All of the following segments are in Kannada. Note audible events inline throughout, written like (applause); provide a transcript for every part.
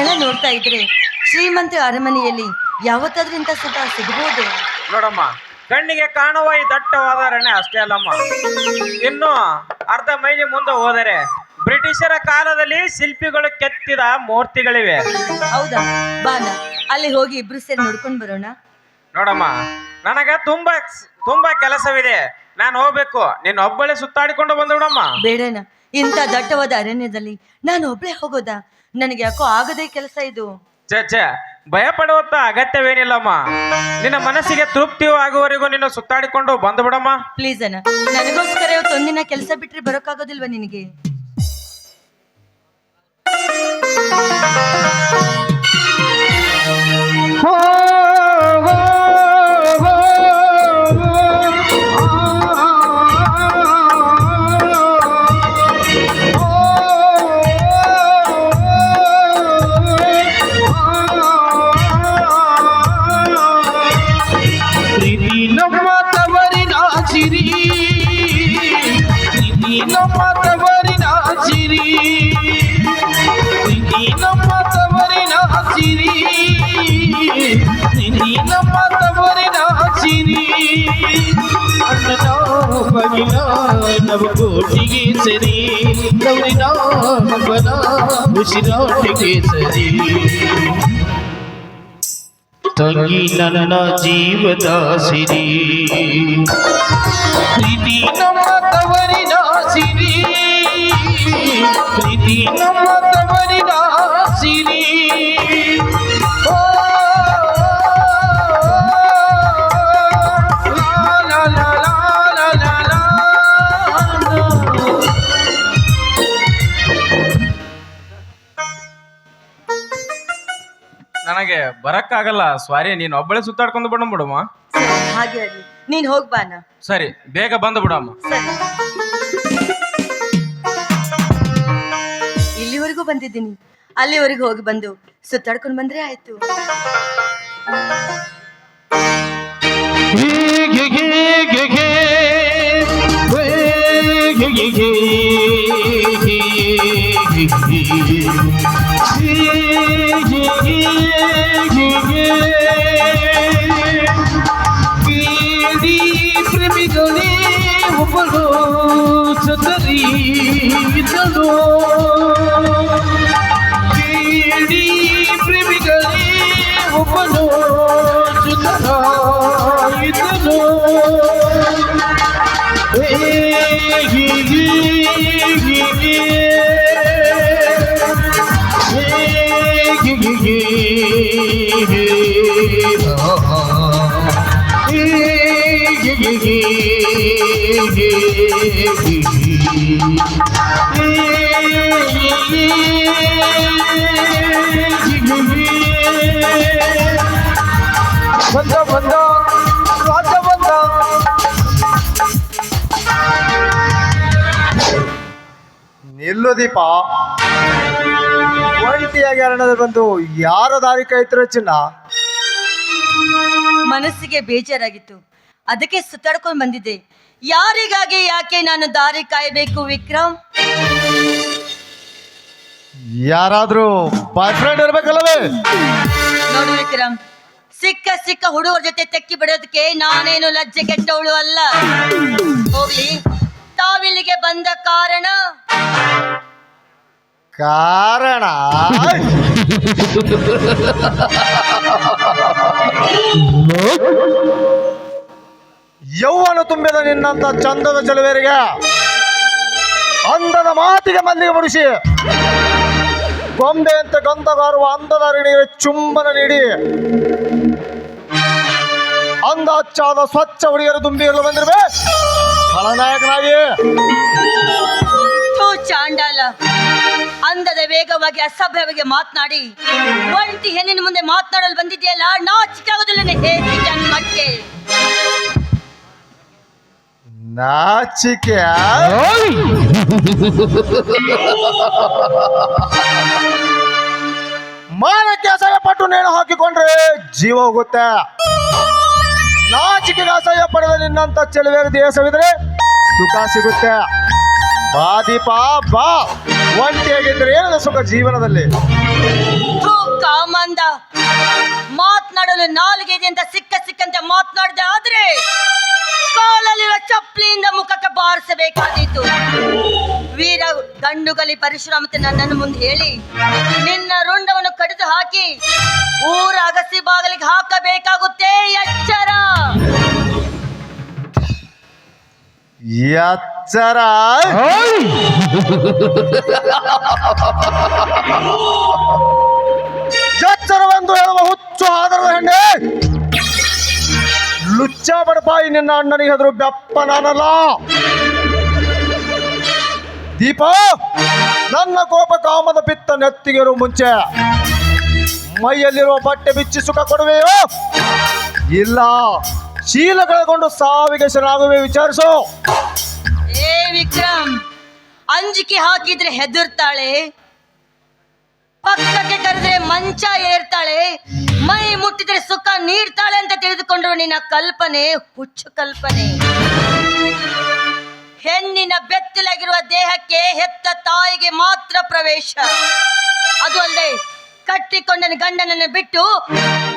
ಇದನ್ನೆಲ್ಲ ನೋಡ್ತಾ ಇದ್ರೆ ಶ್ರೀಮಂತ ಅರಮನೆಯಲ್ಲಿ ಯಾವತ್ತಾದ್ರಿಂದ ಇಂಥ ಸುಖ ಸಿಗಬಹುದು? ನೋಡಮ್ಮ ಕಣ್ಣಿಗೆ ಕಾಣುವ ಈ ದಟ್ಟವಾದ ಅರಣ್ಯ ಅಷ್ಟೇ ಅಲ್ಲಮ್ಮ. ಇನ್ನು ಅರ್ಧ ಮೈಲಿ ಮುಂದೆ ಹೋದರೆ ಬ್ರಿಟಿಷರ ಕಾಲದಲ್ಲಿ ಶಿಲ್ಪಿಗಳು ಕೆತ್ತಿದ ಮೂರ್ತಿಗಳಿವೆ. ಹೌದಾ? ಬಾನ ಅಲ್ಲಿ ಹೋಗಿ ಇಬ್ರು ಸೇರಿ ನೋಡ್ಕೊಂಡು ಬರೋಣ. ನೋಡಮ್ಮ ನನಗ ತುಂಬಾ ತುಂಬಾ ಕೆಲಸವಿದೆ. ನಾನು ಹೋಗ್ಬೇಕು. ನಿನ್ನ ಒಬ್ಬಳೆ ಸುತ್ತಾಡಿಕೊಂಡು ಬಂದ್ಬಿಡಮ್ಮ ಬೇಡಣ್ಣ ಇಂಥ ದಟ್ಟವಾದ ಅರಣ್ಯದಲ್ಲಿ ನಾನು ಒಬ್ಳೆ ಹೋಗೋದಾ? ನನಗೆ ಯಾಕೋ ಆಗದೆ ಕೆಲಸ ಇದು. ಛೆ ಛೆ ಭಯ ಪಡುವಂತ ಅಗತ್ಯವೇನಿಲ್ಲಮ್ಮ. ನಿನ್ನ ಮನಸ್ಸಿಗೆ ತೃಪ್ತಿ ಆಗುವವರೆಗೂ ನಿನ್ನ ಸುತ್ತಾಡಿಕೊಂಡು ಬಂದು ಬಿಡಮ್ಮ. ಪ್ಲೀಸ್ ಅಣ್ಣ ನನಗೋಸ್ಕರ ಇವತ್ತು ಒಂದಿನ ಕೆಲಸ ಬಿಟ್ರೆ ಬರೋಕ್ಕಾಗೋದಿಲ್ವಾ ನಿನಗೆ? ಪ್ರೀತಿ ಮಗಿನ ನವಕೋಟಿಗೆ ಸರಿ ಗೌರಿನ ಮಗನ ಉಸಿರಾಟಿಗೆ ಸರಿ ತಂಗಿ ನನ್ನ ಜೀವದ ಸಿರಿ ಪ್ರೀತಿ ನಮ್ಮ ತವರಿನ ಸಿರಿ ಪ್ರೀತಿ ನಮ್ಮ ಬರಕ್ಕಾಗಲ್ಲ ಸ್ವಾರಿ ನೀನು ಒಬ್ಬಳೆ ಸುತ್ತಾಡ್ಕೊಂಡು ಬಿಡಮ್ ಬಿಡಮ್ಮ. ಹಾಗೆ ಆಗ್ಲಿ. ನೀನ್ ಹೋಗ್ ಬಾನ ಸರಿ ಬೇಗ ಬಂದು ಬಿಡಮ್ಮ. ಸರಿ. ಇಲ್ಲಿವರೆಗೂ ಬಂದಿದ್ದೀನಿ. ಅಲ್ಲಿವರೆಗೂ ಹೋಗಿ ಬಂದು ಸುತ್ತಾಡ್ಕೊಂಡು ಬಂದ್ರೆ ಆಯ್ತು. ಹೀಗೆ ಹೀಗೆ ಗೆ ಬಂದ ಬಂದ ರಾಜ ಬಂದ. ನಿಲ್ಲು ದೀಪ. ಒಂಟಿಯಾಗಿ ಅರಣ್ಯದ ಬಂದು ಯಾರ ದಾರಿ ಕಾಯ್ತಿರೋ ಚಿನ್ನ ಮನಸ್ಸಿಗೆ ಬೇಜಾರಾಗಿತ್ತು. ಅದಕ್ಕೆ ಸುತ್ತಾಡ್ಕೊಂಡು ಬಂದಿದ್ದೆ. ಯಾರಿಗಾಗಿ ಯಾಕೆ ನಾನು ದಾರಿ ಕಾಯಬೇಕು ವಿಕ್ರಮ್? ಯಾರಾದ್ರೂ ಬಾಯ್ ಫ್ರೆಂಡ್ ಇರ್ಬೇಕಲ್ಲವೇ? ನೋಡಿ ವಿಕ್ರಮ್ ಸಿಕ್ಕ ಸಿಕ್ಕ ಹುಡುಗರ ಜೊತೆ ತೆಕ್ಕಿ ಬಿಡೋದಕ್ಕೆ ನಾನೇನು ಲಜ್ಜೆ ಕೆಟ್ಟವಳು ಅಲ್ಲ? ಹೋಗ್ಲಿ. ತಾವಿಲ್ಲಿಗೆ ಬಂದ ಕಾರಣ? ಕಾರಣ? ಯೌವನ ತುಂಬಿದ ನಿನ್ನಂತ ಚಂದದ ಚೆಲುವೆರಿಗೆ ಅಂದದ ಮಾತಿಗೆ ಮಲ್ಲಿಗೆ ಮುಡಿಸಿ. ಗೊಂಬೆಯಂತೆ ಗಂಧಗಾರುವ ಅಂದದ ಅರಣಿಗೆ ಚುಂಬನ ನೀಡಿ. ಅಂದ ಹಚ್ಚಾದ ಸ್ವಚ್ಛ ಹುಡುಗಿಯರು ದುಂಬಿ ಬಂದಿರ್ಬೇ ಖಳನಾಯಕನಾಗಿ. ಚಾಂಡಾಲ, ಅಂದದ ವೇಗವಾಗಿ ಅಸಭ್ಯವಾಗಿ ಮಾತನಾಡಿ. ಒಂಟಿ ಹೆಣ್ಣಿನ ಮುಂದೆ ಮಾತನಾಡಲು ಬಂದಿದೆಯಲ್ಲ ನಾಚಿಕಾಗೋದಿಲ್ಲ ಹೇಗೆ ಜನ್ಮಕ್ಕೆ ನಾಚಿಕೆ ಮಾನಕ್ಕೆ ಅಸಹ್ಯ ಪಟ್ಟು ನೇಣು ಹಾಕಿಕೊಂಡ್ರೆ ಜೀವ ಹೋಗುತ್ತೆ. ನಾಚಿಕೆಗೆ ಅಸಹ್ಯ ಪಡೆದ ನಿನ್ನಂತ ಚೆಲುವೆರ ದೇಶವಿದ್ರೆ ಸುಖ ಸಿಗುತ್ತೆ. ಬಾ ದೀಪ, ಬಾ. ಒಂಟಿಯಾಗಿದ್ರೆ ಏನದ ಸುಖ ಜೀವನದಲ್ಲಿ? ಕಾಮಂದ ಮಂದ. ಮಾತನಾಡಲು ನಾಲ್ಗೆ ಅಂತ ಸಿಕ್ಕ ಸಿಕ್ಕಂತೆ ಮಾತನಾಡದೆ ಆದ್ರೆ ಕಾಲಲ್ಲಿರುವ ಚಪ್ಪಲಿಯಿಂದ ಮುಖಕ್ಕೆ ಬಾರಿಸಬೇಕಾದೀತು. ವೀರ ಗಂಡುಗಲಿ ಪರಶುರಾಮತೆ ನನ್ನನ್ನು ಮುಂದೆ ಹೇಳಿ. ನಿನ್ನ ರುಂಡವನ್ನು ಕಡಿದು ಹಾಕಿ ಊರ ಅಗಸಿ ಬಾಗಿಲಿಗೆ ಹಾಕಬೇಕಾಗುತ್ತೆ ಎಚ್ಚರ. ಎಚ್ಚರ. ಲುಚ್ಚ ಬಡಪಾಯಿ ನಿನ್ನ ಅಣ್ಣನಿಗೆ ಹೆದರು ಬೆಪ್ಪ ನಾನಲ್ಲ. ದೀಪ, ನನ್ನ ಕೋಪ ಕಾಮದ ಪಿತ್ತ ನೆತ್ತಿಗೆರು ಮುಂಚೆ. ಮೈಯಲ್ಲಿರುವ ಬಟ್ಟೆ ಬಿಚ್ಚಿ ಸುಖ ಕೊಡುವೆಯೋ? ಇಲ್ಲ. ಶೀಲ ಕಳೆಕೊಂಡು ಸಾವಿಗೆ ಶರಣಾಗುವೆ, ವಿಚಾರಿಸು. ಏ ವಿಕ್ರಮ್, ಅಂಜಿಕೆ ಹಾಕಿದ್ರೆ ಹೆದರ್ತಾಳೆ, ಪಕ್ಕಕ್ಕೆ ಕರೆದ್ರೆ ಮಂಚ ಏರ್ತಾಳೆ ನೀಡ್ತಾಳೆ ಅಂತ ತಿಳಿದುಕೊಂಡ್ರು ನಿನ್ನ ಕಲ್ಪನೆ, ಹುಚ್ಚು ಕಲ್ಪನೆ. ಹೆಣ್ಣಿನ ಬೆತ್ತಲಾಗಿರುವ ದೇಹಕ್ಕೆ ಹೆತ್ತ ತಾಯಿಗೆ ಮಾತ್ರ ಪ್ರವೇಶ. ಅದು ಅಲ್ಲದೆ ಕಟ್ಟಿಕೊಂಡ ಗಂಡನನ್ನು ಬಿಟ್ಟು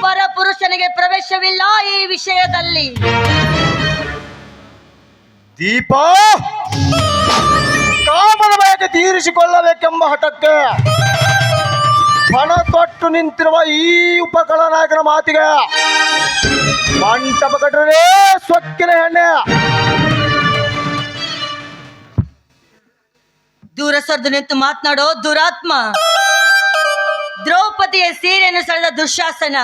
ಪರಪುರುಷನಿಗೆ ಪ್ರವೇಶವಿಲ್ಲ ಈ ವಿಷಯದಲ್ಲಿ. ದೀಪ! ಕಾಮನ ಬಯಕೆ ತೀರಿಸಿಕೊಳ್ಳಬೇಕೆಂಬ ಹಠಕ್ಕೆ ಪಣ ತೊಟ್ಟು ನಿಂತಿರುವ ಈ ಉಪಕಳ ನಾಯಕನ ಮಾತಿಗೆ ಮಂಟಪ ಕಟ್ಟರೆ ಸೊಕ್ಕಿನ ಹೆಣ್ಣೆ ದೂರ ಸರ್ದು ನಿಂತು ಮಾತನಾಡೋ ದುರಾತ್ಮ. ದ್ರೌಪದಿಯ ಸೀರೆಯನ್ನು ಸೆಳೆದ ದುಶ್ಯಾಸನ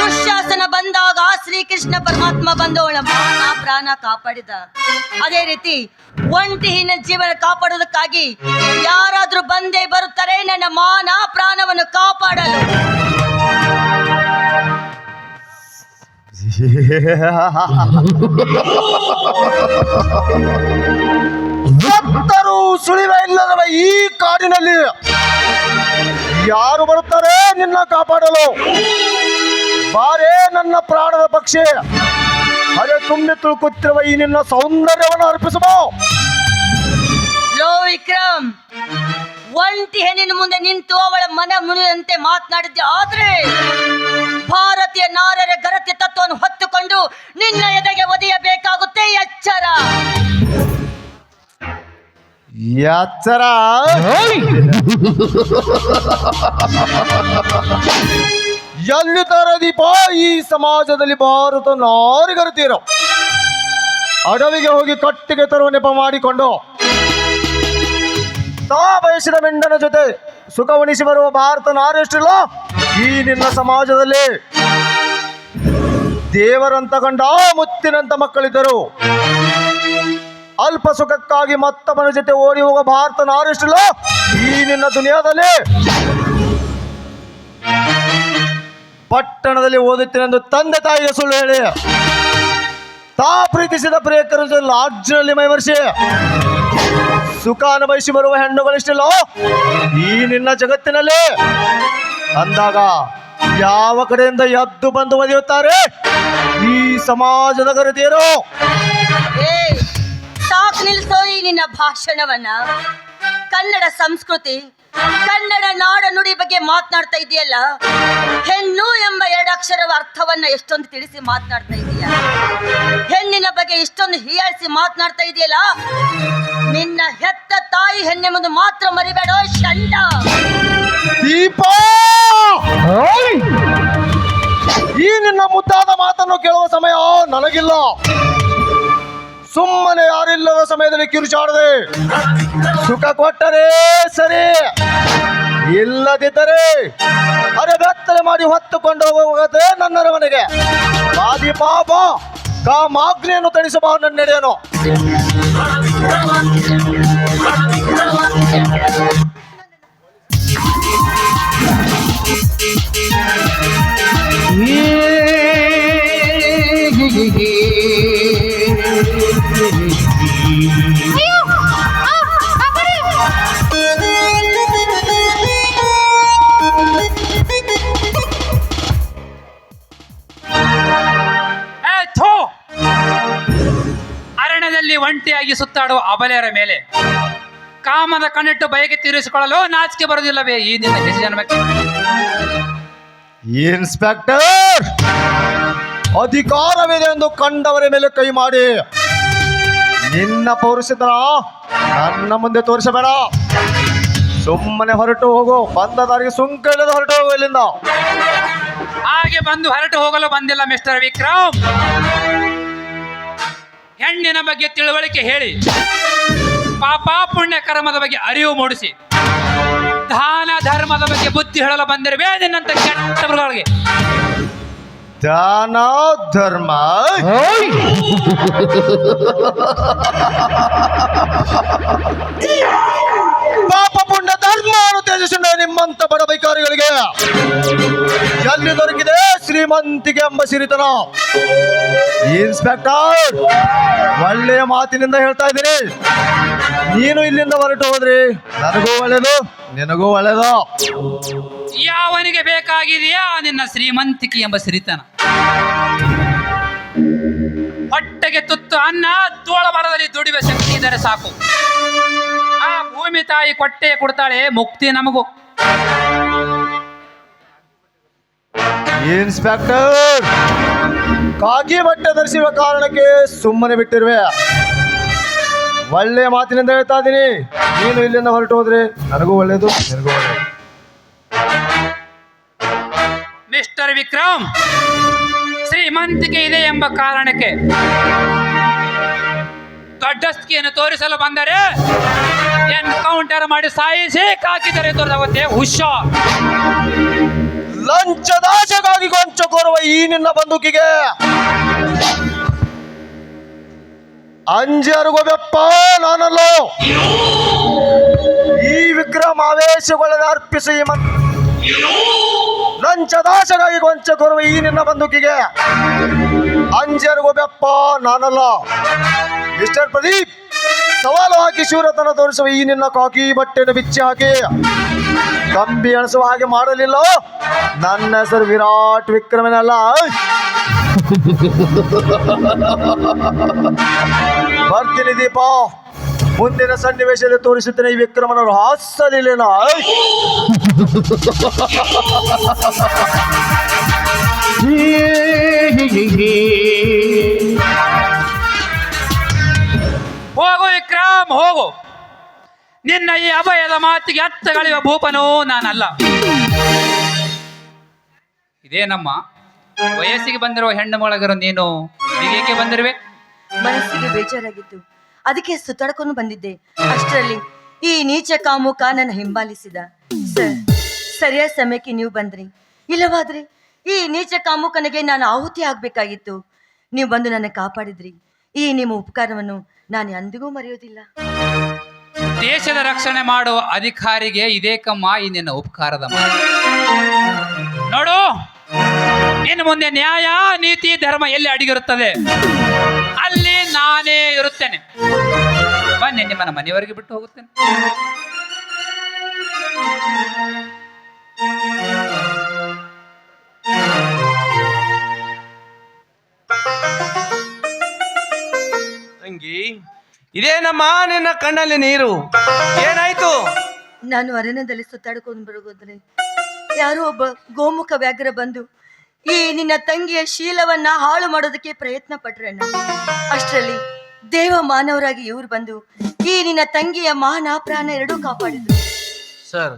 ದುಶ್ಯಾಸನ ಬಂದಾಗ ಶ್ರೀಕೃಷ್ಣ ಪರಮಾತ್ಮ ಬಂದು ಅವಳ ಮಾನ ಪ್ರಾಣ ಕಾಪಾಡಿದ. ಅದೇ ರೀತಿ ಒಂಟಿಹಿನ ಜೀವನ ಕಾಪಾಡೋದಕ್ಕಾಗಿ ಯಾರಾದ್ರೂ ಬಂದೇ ಬರುತ್ತಾರೆ, ನನ್ನ ಮಾನ ಪ್ರಾಣವನ್ನು ಕಾಪಾಡಲು. ಸತ್ತರೂ ಸುಳಿವೆ ಇಲ್ಲದವ ಈ ಕಾಡಿನಲ್ಲಿ ಯಾರು ಬರುತ್ತಾರೆ ನಿನ್ನ ಕಾಪಾಡಲು. ಬಾರೇ ನನ್ನ ಪ್ರಾಣದ ಪಕ್ಷಿ. ಅರೆ ತುಂಬಿ ತುಳುಕುತ್ತಿರುವ ಈ ನಿನ್ನ ಸೌಂದರ್ಯವನ್ನು ಅರ್ಪಿಸಬೋ. ಲೋ ವಿಕ್ರಮ್ ಒಂಟಿ ಹೆಣ್ಣಿನ ಮುಂದೆ ನಿಂತು ಅವಳ ಮನ ಮುನಿಯಂತೆ ಮಾತನಾಡಿದ್ದೆ ಆದ್ರೆ ಭಾರತೀಯ ನಾರರ ಗರತ್ಯ ತತ್ವವನ್ನು ಹೊತ್ತುಕೊಂಡು ನಿನ್ನ ಎದೆಗೆ ಒದೆಯಬೇಕಾಗುತ್ತೆ ಎಚ್ಚರ ಎಚ್ಚರ ಎಲ್ಲಿದ್ದಾರೆ ದೀಪ ಈ ಸಮಾಜದಲ್ಲಿ ಭಾರತ ನಾರಿಗರುತ್ತೀರೋ ಅಡವಿಗೆ ಹೋಗಿ ಕಟ್ಟಿಗೆ ತರುವ ನೆಪ ಮಾಡಿಕೊಂಡು. ತಾ ಬಯಸಿದ ಮೆಂಡನ ಜೊತೆ ಸುಖ ಉಣಿಸಿ ಬರುವ ಭಾರತ ನಾರೆಷ್ಟಿಲ್ಲ? ಈ ನಿನ್ನ ಸಮಾಜದಲ್ಲಿ ದೇವರಂತ ಕಂಡ ಮುತ್ತಿನಂತ ಮಕ್ಕಳಿದ್ದರು. ಅಲ್ಪ ಸುಖಕ್ಕಾಗಿ ಮತ್ತೊಬ್ಬನ ಜೊತೆ ಓಡಿ ಹೋಗುವ ಭಾರತ ನಾರೆಷ್ಟಿಲ್ಲ? ಈ ನಿನ್ನ ದುನಿಯಾದಲ್ಲಿ ಪಟ್ಟಣದಲ್ಲಿ ಓದುತ್ತೇನೆಂದು ತಂದೆ ತಾಯಿಯ ಸುಳ್ಳು ಹೇಳಿ. ತಾ ಪ್ರೀತಿಸಿದ ಪ್ರಿಯಕರ ಲಾಡ್ಜ್ನಲ್ಲಿ ಮೈಮರ್ಸಿ. ಸುಖ ಅನುಭವಿಸಿ ಬರುವ ಹೆಣ್ಣುಗಳಿಷ್ಟಿಲ್ಲ ಈ ನಿನ್ನ ಜಗತ್ತಿನಲ್ಲಿ. ಅಂದಾಗ ಯಾವ ಕಡೆಯಿಂದ ಎದ್ದು ಬಂದು ಒದೆಯುತ್ತಾರೆ? ಈ ಸಮಾಜದ ಕರೆದೇರು ಸಾಕು ಈ ನಿನ್ನ ಭಾಷಣವನ್ನ. ಕನ್ನಡ ಸಂಸ್ಕೃತಿ, ಕನ್ನಡ ನಾಡ ನುಡಿ ಬಗ್ಗೆ ಮಾತನಾಡ್ತಾ ಇದೆಯಲ್ಲ? ಹೆಣ್ಣು ಅಕ್ಷರದ ಅರ್ಥವನ್ನ ಎಷ್ಟೊಂದು ತಿಳಿಸಿ ಮಾತನಾಡ್ತಾ ಇದೀಯ? ಹೆಣ್ಣಿನ ಬಗ್ಗೆ ಇಷ್ಟೊಂದು ಹೀಯಾಳಿಸಿ ಮಾತನಾಡ್ತಾ ಇದೆಯಲ್ಲ? ನಿನ್ನ ಹೆತ್ತ ತಾಯಿ ಹೆಣ್ಣೆಂಬುದು ಮಾತ್ರ ಮರಿಬೇಡ ಷಂಡ! ದೀಪ! ಈ ನಿನ್ನ ಮುದ್ದಾದ ಮಾತನ್ನು ಕೇಳುವ ಸಮಯ ನನಗಿಲ್ಲ. ಸುಮ್ಮನೆ ಯಾರಿಲ್ಲದ ಸಮಯದಲ್ಲಿ ಕಿರುಚಾಡದೆ. ಸುಖ ಕೊಟ್ಟರೆ ಸರಿ. ಇಲ್ಲದಿದ್ದರೆ ಅರೆ ಬೆತ್ತಲೆ ಮಾಡಿ ಹೊತ್ತುಕೊಂಡು ಹೋಗುವುದೇ ನನ್ನರ ಮನೆಗೆ ಬಾದಿ ಪಾಪ ಕಾಮಾಗ್ನಿಯನ್ನು ತಣಿಸಬಾ ನನ್ನ ನಡೆಯನು ಏ, ಅರಣ್ಯದಲ್ಲಿ ಒಂಟಿಯಾಗಿ ಸುತ್ತಾಡುವ ಅಬಲೆಯರ ಮೇಲೆ. ಕಾಮದ ಕಣ್ಣಿಟ್ಟು ಬಯಕೆ ತೀರಿಸಿಕೊಳ್ಳಲು ನಾಚಿಕೆ ಬರುವುದಿಲ್ಲವೇ ಈ ನಿನ್ನ ಹೆಜ್ಜೆ ಜನ್ಮಕ್ಕೆ? ಇನ್ಸ್ಪೆಕ್ಟರ್! ಅಧಿಕಾರವಿದೆ ಎಂದು ಕಂಡವರ ಮೇಲೆ ಕೈ ಮಾಡಿ. ನಿನ್ನ ಪೌರುಷತನ ನನ್ನ ಮುಂದೆ ತೋರಿಸಬೇಡ. ಸುಮ್ಮನೆ ಹೊರಟು ಹೋಗು. ಬಂದ ದಾರಿಗೆ ಸುಂಕ ಇಲ್ಲದ ಹೊರಟು ಹೋಗು ಇಲ್ಲಿಂದ. ಹಾಗೆ ಬಂದು ಹೊರಟು ಹೋಗಲು ಬಂದಿಲ್ಲ ಮಿಸ್ಟರ್ ವಿಕ್ರಮ್. ಹೆಣ್ಣಿನ ಬಗ್ಗೆ ತಿಳುವಳಿಕೆ ಹೇಳಿ. ಪಾಪ ಪುಣ್ಯ ಕರ್ಮದ ಬಗ್ಗೆ ಅರಿವು ಮೂಡಿಸಿ. ದಾನ ಧರ್ಮದ ಬಗ್ಗೆ ಬುದ್ಧಿ ಹೇಳಲು ಬಂದಿರುವೆ ನಿನ್ನಂತ ಕೆಟ್ಟ ಮೃಗಗಳಿಗೆ. ದಾನ ಧರ್ಮ? (laughs) ಪುಣ್ಯ ತೇಜಸ್ವಿನ ನಿಮ್ಮಂತ ಬಡ ಬೈಕಾರಿಗಳಿಗೆ ಎಲ್ಲಿ ದೊರಕಿದೆ ಶ್ರೀಮಂತಿಗೆ ಎಂಬ ಸಿರಿತನ? ಇನ್ಸ್ಪೆಕ್ಟರ್, ಒಳ್ಳೆಯ ಮಾತಿನಿಂದ ಹೇಳ್ತಾ ಇದ್ದೀನಿ. ನೀನು ಇಲ್ಲಿಂದ ಹೊರಟು ಹೋದ್ರಿ. ನನಗೂ ಒಳ್ಳೇದು, ನಿನಗೂ ಒಳ್ಳೇದು. ಯಾವನಿಗೆ ಬೇಕಾಗಿದೆಯಾ ನಿನ್ನ ಶ್ರೀಮಂತಿಕೆ ಎಂಬ ಸಿರಿತನ? ಹೊಟ್ಟೆಗೆ ತುತ್ತು ಅನ್ನ ತೋಳ ಮರದಲ್ಲಿ ದುಡಿಯುವ ಶಕ್ತಿ ಇದ್ದರೆ ಸಾಕು. ಭೂಮಿ ತಾಯಿ ಕೊಟ್ಟೆ ಕೊಡ್ತಾಳೆ ಮುಕ್ತಿ ನಮಗೂ. ಇನ್ಸ್ಪೆಕ್ಟರ್ ಕಾಕಿ ಬಟ್ಟೆ ಧರಿಸಿರುವ ಕಾರಣಕ್ಕೆ ಸುಮ್ಮನೆ ಬಿಟ್ಟಿರುವೆ. ಒಳ್ಳೆ ಮಾತಿನಿಂದ ಹೇಳ್ತಾ ಇದ್ದೀನಿ. ನೀನು ಇಲ್ಲಿಂದ ಹೊರಟು ಹೋದ್ರೆ ನನಗೂ ಒಳ್ಳೇದು ನಿನಗೂ ಒಳ್ಳೇದು ಮಿಸ್ಟರ್ ವಿಕ್ರಮ್ ಶ್ರೀಮಂತಿಕೆ ಇದೆ ಎಂಬ ಕಾರಣಕ್ಕೆ ದೊಡ್ಡಸ್ತಿಕೆಯನ್ನು ತೋರಿಸಲು ಬಂದರೆ ಎನ್ಕೌಂಟರ್ ಮಾಡಿ ಸಾಯಿಸಿ ಕಾಕಿದರೆ ದೊರೆತಾಗುತ್ತೆ ಹುಷ. ಲಂಚದಾಶೆಗಾಗಿ ಕೊಂಚ ಕೋರುವ ಈ ನಿನ್ನ ಬಂದೂಕಿಗೆ. ಅಂಜರುಗೋಬೆಪ್ಪ ನಾನಲ್ಲು. ಈ ವಿಕ್ರಮ ಆವೇಶಗಳನ್ನು ಅರ್ಪಿಸಿ ಲಂಚ ದಾಶಗಾಗಿ ಲಂಚದಾಶೆಗಾಗಿ ಕೊಂಚ ಕೋರುವ ಈ ನಿನ್ನ ಬಂದೂಕಿಗೆ. ಅಂಜರುಗೋಬೆಪ್ಪ ನಾನಲ್ಲ. ಮಿಸ್ಟರ್ ಪ್ರದೀಪ್. ಸವಾಲು ಹಾಕಿ ಶಿವರತನ ತೋರಿಸುವ ಈ ನಿನ್ನ ಕಾಕಿ ಬಟ್ಟೆನ ಬಿಚ್ಚಿ ಹಾಕಿ. ಕಂಬಿ ಅಣಿಸುವ ಹಾಗೆ ಮಾಡಲಿಲ್ಲ. ನನ್ನ ಹೆಸರು ವಿರಾಟ್ ವಿಕ್ರಮನಲ್ಲ. ಬರ್ತೀನಿ ದೀಪ. ಮುಂದಿನ ಸನ್ನಿವೇಶದಲ್ಲಿ ತೋರಿಸುತ್ತೇನೆ ಈ ವಿಕ್ರಮನವರು ಹಾಸಲಿಲ್ಲೇನ ಹೋಗು ವಿಕ್ರಮ್, ಹೋಗು. ನಿನ್ನ ಈ ಅಭಯದ ಮಾತಿಗೆ ಅರ್ಥಗಳೆಯುವ ಭೂಪನೋ ನಾನಲ್ಲ. ಇದೇನಮ್ಮ ವಯಸ್ಸಿಗೆ ಬಂದಿರುವ ಹೆಣ್ಣು ಮೊಳಗರು ನೀನು ಹೀಗೇಕೆ ಬಂದಿರುವೆ? ಮನಸ್ಸಿಗೆ ಬೇಜಾರಾಗಿತ್ತು. ಅದಕ್ಕೆ ಸುತ್ತಾಡ್ಕೊಂಡು ಬಂದಿದ್ದೆ. ಅಷ್ಟರಲ್ಲಿ ಈ ನೀಚ ಕಾಮುಕ ನನ್ನ ಹಿಂಬಾಲಿಸಿದ. ಸರ್, ಸರಿಯಾದ ಸಮಯಕ್ಕೆ ನೀವು ಬಂದ್ರಿ. ಇಲ್ಲವಾದ್ರೆ ಈ ನೀಚ ಕಾಮುಕನಿಗೆ ನಾನು ಆಹುತಿ ಆಗ್ಬೇಕಾಗಿತ್ತು. ನೀವು ಬಂದು ನನ್ನ ಕಾಪಾಡಿದ್ರಿ. ಈ ನಿಮ್ಮ ಉಪಕಾರವನ್ನು ನಾನು ಎಂದಿಗೂ ಮರೆಯೋದಿಲ್ಲ. ದೇಶದ ರಕ್ಷಣೆ ಮಾಡುವ ಅಧಿಕಾರಿಗೆ ಇದೇ ಕಮ್ಮ ಈ ಉಪಕಾರದ ನೋಡು, ಇನ್ನು ಮುಂದೆ ನ್ಯಾಯ, ನೀತಿ, ಧರ್ಮ ಎಲ್ಲಿ ಅಡಿಗಿರುತ್ತದೆ? ಅಲ್ಲಿ ನಾನೇ ಇರುತ್ತೇನೆ. ಬನ್ನಿ, ನಿಮ್ಮನ್ನ ಮನೆಯವರೆಗೆ ಬಿಟ್ಟು ಹೋಗುತ್ತೇನೆ. ತಂಗಿ ಇದೇನಮ್ಮ ನಿನ್ನ ಕಣ್ಣಲ್ಲಿ ನೀರು. ಏನಾಯ್ತು? ನಾನು ಅರಣ್ಯದಲ್ಲಿ ಸುತ್ತಾಡ್ಕೊಂಡು ಬರೋದ್ರೆ ಯಾರೋ ಒಬ್ಬ ಗೋಮುಖ ವ್ಯಾಘ್ರ ಬಂದು ಈ ನಿನ್ನ ತಂಗಿಯ ಶೀಲವನ್ನ ಹಾಳು ಮಾಡೋದಕ್ಕೆ ಪ್ರಯತ್ನ ಪಟ್ರಣ್ಣ ಅಷ್ಟರಲ್ಲಿ ದೇವ ಮಾನವರಾಗಿ ಇವ್ರು ಬಂದು ಈ ನಿನ್ನ ತಂಗಿಯ ಮಾನ ಪ್ರಾಣ ಎರಡೂ ಕಾಪಾಡಿದ್ರು. ಸರ್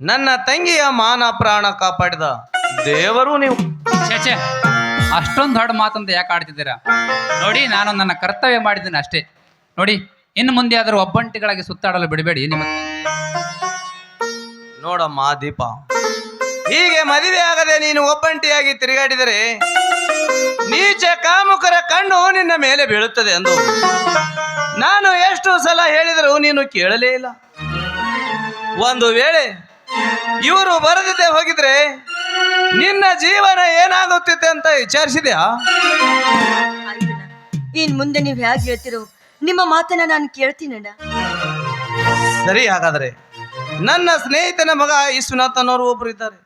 ನನ್ನ ತಂಗಿಯ ಮಾನ ಪ್ರಾಣ ಕಾಪಾಡಿದ ದೇವರು ನೀವು. ಛೇ ಛೇ. ಅಷ್ಟೊಂದು ದೊಡ್ಡ ಮಾತಂತ ಯಾಕೆ ಆಡ್ತಿದ್ದೀರಾ? ನೋಡಿ, ನಾನು ನನ್ನ ಕರ್ತವ್ಯ ಮಾಡಿದ್ದೀನಿ ಅಷ್ಟೇ. ನೋಡಿ, ಇನ್ನು ಮುಂದೆ ಆದರೂ ಒಬ್ಬಂಟಿಗಳಾಗಿ ಸುತ್ತಾಡಲು ಬಿಡಬೇಡಿ, ನಿಮ್ಮ ನೋಡಮ್ಮ ದೀಪ, ಹೀಗೆ ಮದುವೆ ಆಗದೆ ನೀನು ಒಬ್ಬಂಟಿಯಾಗಿ ತಿರುಗಾಡಿದರೆ ನೀಚ ಕಾಮುಕರ ಕಣ್ಣು ನಿನ್ನ ಮೇಲೆ ಬೀಳುತ್ತದೆ ಅಂದು ನಾನು ಎಷ್ಟು ಸಲ ಹೇಳಿದರೂ ನೀನು ಕೇಳಲೇ ಇಲ್ಲ. ಒಂದು ವೇಳೆ ಇವರು ಬರದಿದ್ದೆ ಹೋಗಿದ್ರೆ ನಿನ್ನ ಜೀವನ ಏನಾಗುತ್ತಿತ್ತೆ ಅಂತ ವಿಚಾರಿಸಿದ್ಯಾ? ಆಯ್ತಣ್ಣ. ಇನ್ ಮುಂದೆ ನೀವು ಹೇಗೆ ಹೇಳ್ತಿರೋ ನಿಮ್ಮ ಮಾತನ್ನ ನಾನು ಕೇಳ್ತೀನಣ್ಣ. ಸರಿ ಹಾಗಾದ್ರೆ. ನನ್ನ ಸ್ನೇಹಿತನ ಮಗ ವಿಶ್ವನಾಥ್ ಅನ್ನೋರು ಒಬ್ರು ಇದ್ದಾರೆ.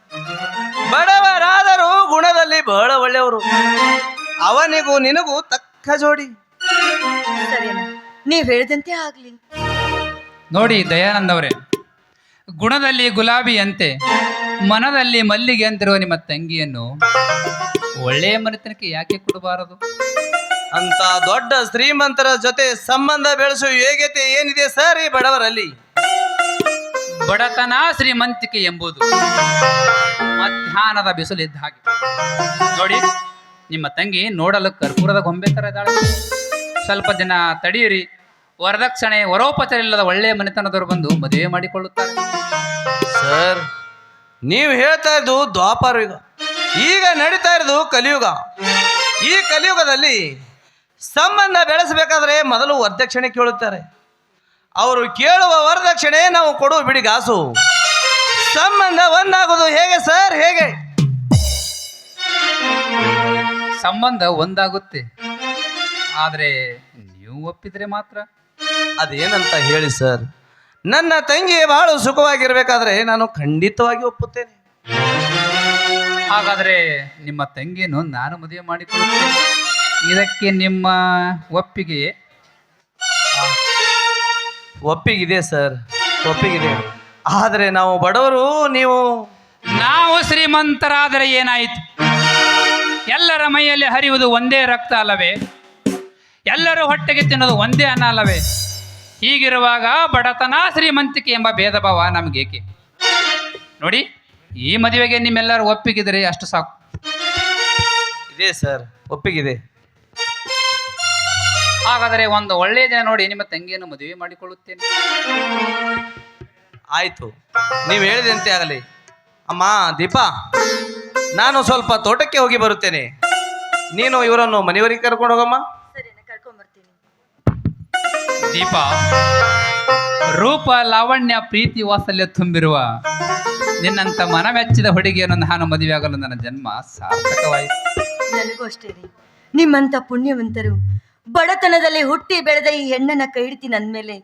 ಬಡವರಾದರೂ ಗುಣದಲ್ಲಿ ಬಹಳ ಒಳ್ಳೆಯವರು. ಅವನಿಗೂ ನಿನಗೂ ತಕ್ಕ ಜೋಡಿ. ಸರಿ ಅಣ್ಣ ನೀವು ಹೇಳ್ದಂತೆ ಆಗ್ಲಿ. ನೋಡಿ ದಯಾನಂದ್ ಅವರೇ ಗುಣದಲ್ಲಿ ಗುಲಾಬಿಯಂತೆ. ಮನದಲ್ಲಿ ಮಲ್ಲಿಗೆ ಅಂತಿರುವ ನಿಮ್ಮ ತಂಗಿಯನ್ನು ಒಳ್ಳೆಯ ಮನೆತನಕ್ಕೆ ಯಾಕೆ ಕೊಡಬಾರದು? ಅಂತ ದೊಡ್ಡ ಶ್ರೀಮಂತರ ಜೊತೆ ಸಂಬಂಧ ಬೆಳೆಸುವ ಯೋಗ್ಯತೆ ಏನಿದೆ ಸರ್ ಈ ಬಡವರಲ್ಲಿ? ಬಡತನ ಶ್ರೀಮಂತಿಕೆ ಎಂಬುದು ಮಧ್ಯಾಹ್ನದ ಬಿಸಿಲಿದ್ದ ಹಾಗೆ. ನೋಡಿ ನಿಮ್ಮ ತಂಗಿ ನೋಡಲು ಕರ್ಪೂರದ ಗೊಂಬೆ ಥರ ಇದ್ದಾಳೆ. ಸ್ವಲ್ಪ ದಿನ ತಡೆಯಿರಿ ವರದಕ್ಷಿಣೆ ವರೋಪಚಾರ ಇಲ್ಲದ ಒಳ್ಳೆಯ ಮನೆತನದವರು ಬಂದು ಮದುವೆ ಮಾಡಿಕೊಳ್ಳುತ್ತಾರೆ. ಸರ್ ನೀವು ಹೇಳ್ತಾ ಇರೋದು ದ್ವಾಪರ ಯುಗ. ಈಗ ನಡೀತಾ ಇರೋದು ಕಲಿಯುಗ. ಈ ಕಲಿಯುಗದಲ್ಲಿ ಸಂಬಂಧ ಬೆಳೆಸಬೇಕಾದ್ರೆ ಮೊದಲು ವರದಕ್ಷಿಣೆ ಕೇಳುತ್ತಾರೆ. ಅವರು ಕೇಳುವ ವರದಕ್ಷಿಣೆ ನಾವು ಕೊಡುವ ಬಿಡಿಗಾಸು. ಸಂಬಂಧ ಒಂದಾಗೋದು ಹೇಗೆ ಸರ್? ಹೇಗೆ? ಸಂಬಂಧ ಒಂದಾಗುತ್ತೆ. ಆದರೆ ನೀವು ಒಪ್ಪಿದ್ರೆ ಮಾತ್ರ. ಅದೇನಂತ ಹೇಳಿ ಸರ್? ನನ್ನ ತಂಗಿ ಬಹಳ ಸುಖವಾಗಿರ್ಬೇಕಾದ್ರೆ ನಾನು ಖಂಡಿತವಾಗಿ ಒಪ್ಪುತ್ತೇನೆ. ಹಾಗಾದರೆ ನಿಮ್ಮ ತಂಗಿಯನ್ನು ನಾನು ಮದುವೆ ಮಾಡಿಕೊಳ್ಳುತ್ತೇನೆ ಇದಕ್ಕೆ ನಿಮ್ಮ ಒಪ್ಪಿಗೆ ಒಪ್ಪಿಗಿದೆ ಸರ್ ಒಪ್ಪಿಗಿದೆ ಆದರೆ ನಾವು ಬಡವರು ನೀವು ನಾವು ಶ್ರೀಮಂತರಾದರೆ ಏನಾಯಿತು? ಎಲ್ಲರ ಮೈಯಲ್ಲಿ ಹರಿಯುವುದು ಒಂದೇ ರಕ್ತ ಅಲ್ಲವೇ? ಎಲ್ಲರೂ ಹೊಟ್ಟೆಗೆ ತಿನ್ನೋದು ಒಂದೇ ಅನ್ನ ಅಲ್ಲವೇ? ಹೀಗಿರುವಾಗ ಬಡತನ ಶ್ರೀಮಂತಿಕೆ ಎಂಬ ಭೇದ ಭಾವ ನಮಗೇಕೆ? ನೋಡಿ ಈ ಮದುವೆಗೆ ನಿಮ್ಮೆಲ್ಲರೂ ಒಪ್ಪಿಗಿದ್ರೆ ಅಷ್ಟು ಸಾಕು. ಇದೆ ಸರ್ ಒಪ್ಪಿಗಿದೆ. ಹಾಗಾದರೆ ಒಂದು ಒಳ್ಳೆಯ ದಿನ ನೋಡಿ ನಿಮ್ಮ ತಂಗಿಯನ್ನು ಮದುವೆ ಮಾಡಿಕೊಳ್ಳುತ್ತೇನೆ. ಆಯ್ತು ನೀವು ಹೇಳಿದಂತೆ ಆಗಲಿ. ಅಮ್ಮ ದೀಪಾ ನಾನು ಸ್ವಲ್ಪ ತೋಟಕ್ಕೆ ಹೋಗಿ ಬರುತ್ತೇನೆ. ನೀನು ಇವರನ್ನು ಮನೆಯವರಿಗೆ ಕರ್ಕೊಂಡು ಹೋಗಮ್ಮ. ದೀಪ. ರೂಪ ಲಾವಣ್ಯ ಪ್ರೀತಿ ವಾತ್ಸಲ್ಯ ತುಂಬಿರುವ ನಿನ್ನಂತ ಮನಮೆಚ್ಚಿದ ಹುಡುಗಿಯನ್ನು ನಾನು ಮದುವೆಯಾಗಲು ನನ್ನ ಜನ್ಮ ಸಾರ್ಥಕವಾಯಿತು. ನನಗೂ ಅಷ್ಟೇ ರೀ. ನಿಮ್ಮಂತ ಪುಣ್ಯವಂತರು ಬಡತನದಲ್ಲಿ ಹುಟ್ಟಿ ಬೆಳೆದ ಈ ಹೆಣ್ಣನ್ನ ಕೈ ನನ್ನ ಮೇಲೆ.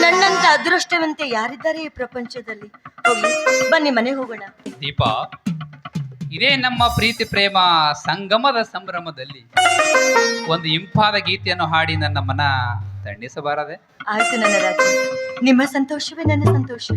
ನನ್ನಂತ ಅದೃಷ್ಟವಂತೆ ಯಾರಿದ್ದಾರೆ ಈ ಪ್ರಪಂಚದಲ್ಲಿ? ಹೋಗಿ ಬನ್ನಿ ಮನೆಗೆ ಹೋಗೋಣ. ದೀಪ ಇದೇ ನಮ್ಮ ಪ್ರೀತಿ ಪ್ರೇಮ ಸಂಗಮದ ಸಂಭ್ರಮದಲ್ಲಿ ಒಂದು ಇಂಪಾದ ಗೀತೆಯನ್ನು ಹಾಡಿ ನನ್ನ ಮನ ದಂಡಿಸಬಾರದೆ ಆಯ್ತು ನನ್ನ ರಾಜ. ನಿಮ್ಮ ಸಂತೋಷವೇ ನನ್ನ ಸಂತೋಷ.